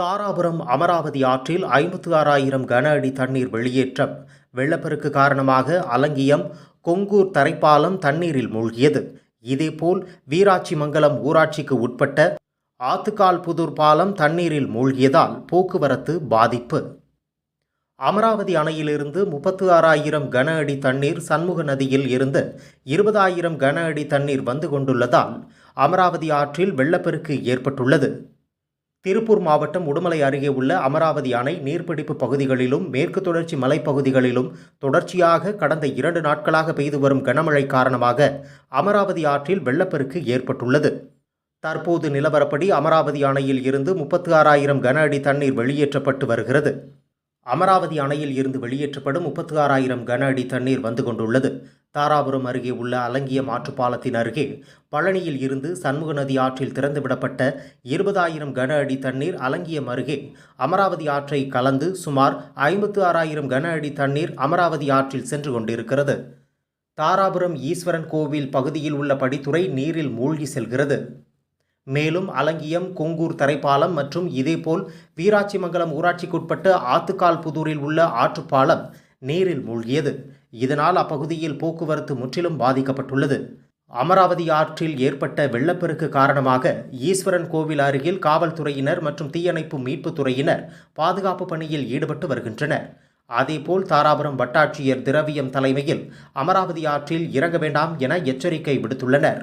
தாராபுரம் அமராவதி ஆற்றில் ஐம்பத்து ஆறாயிரம் கன அடி தண்ணீர் வெளியேற்றம் வெள்ளப்பெருக்கு காரணமாக அலங்கியம் கொங்கூர் தரைப்பாலம் தண்ணீரில் மூழ்கியது. இதேபோல் வீராட்சிமங்கலம் ஊராட்சிக்கு உட்பட்ட ஆத்துக்கால் புதூர் பாலம் தண்ணீரில் மூழ்கியதால் போக்குவரத்து பாதிப்பு. அமராவதி அணையிலிருந்து முப்பத்து ஆறாயிரம் கன அடி தண்ணீர் சண்முக நதியில் இருந்து இருபதாயிரம் கன அடி தண்ணீர் வந்து கொண்டுள்ளதால் அமராவதி ஆற்றில் வெள்ளப்பெருக்கு ஏற்பட்டுள்ளது. திருப்பூர் மாவட்டம் உடுமலை அருகே உள்ள அமராவதி அணை நீர்பிடிப்பு பகுதிகளிலும் மேற்கு தொடர்ச்சி மலைப்பகுதிகளிலும் தொடர்ச்சியாக கடந்த இரண்டு நாட்களாக பெய்து வரும் கனமழை காரணமாக அமராவதி ஆற்றில் வெள்ளப்பெருக்கு ஏற்பட்டுள்ளது. தற்போது நிலவரப்படி அமராவதி அணையில் இருந்து முப்பத்தி ஆறாயிரம் கன அடி தண்ணீர் வெளியேற்றப்பட்டு வருகிறது. அமராவதி அணையில் இருந்து வெளியேற்றப்படும் முப்பத்து ஆறாயிரம் கன அடி தண்ணீர் வந்து கொண்டுள்ளது. தாராபுரம் அருகே உள்ள அலங்கியம் ஆற்றுப்பாலத்தின் அருகே பழனியில் இருந்து சண்முக நதி ஆற்றில் திறந்துவிடப்பட்ட இருபதாயிரம் கன அடி தண்ணீர் அலங்கியம் அருகே அமராவதி ஆற்றை கலந்து சுமார் ஐம்பத்து ஆறாயிரம் கன அடி தண்ணீர் அமராவதி ஆற்றில் சென்று கொண்டிருக்கிறது. தாராபுரம் ஈஸ்வரன் கோவில் பகுதியில் உள்ள படித்துறை நீரில் மூழ்கி செல்கிறது. மேலும் அலங்கியம் கொங்கூர் தரைப்பாலம் மற்றும் இதேபோல் வீராட்சிமங்கலம் ஊராட்சிக்குட்பட்டு ஆத்துக்கால் புதூரில் உள்ள ஆற்றுப்பாலம் நீரில் மூழ்கியது. இதனால் அப்பகுதியில் போக்குவரத்து முற்றிலும் பாதிக்கப்பட்டுள்ளது. அமராவதி ஆற்றில் ஏற்பட்ட வெள்ளப்பெருக்கு காரணமாக ஈஸ்வரன் கோவில் அருகில் காவல்துறையினர் மற்றும் தீயணைப்பு மீட்புத் துறையினர் பாதுகாப்பு பணியில் ஈடுபட்டு வருகின்றனர். அதேபோல் தாராபுரம் வட்டாட்சியர் திரவியம் தலைமையில் அமராவதி ஆற்றில் இறங்க வேண்டாம் என எச்சரிக்கை விடுத்துள்ளனர்.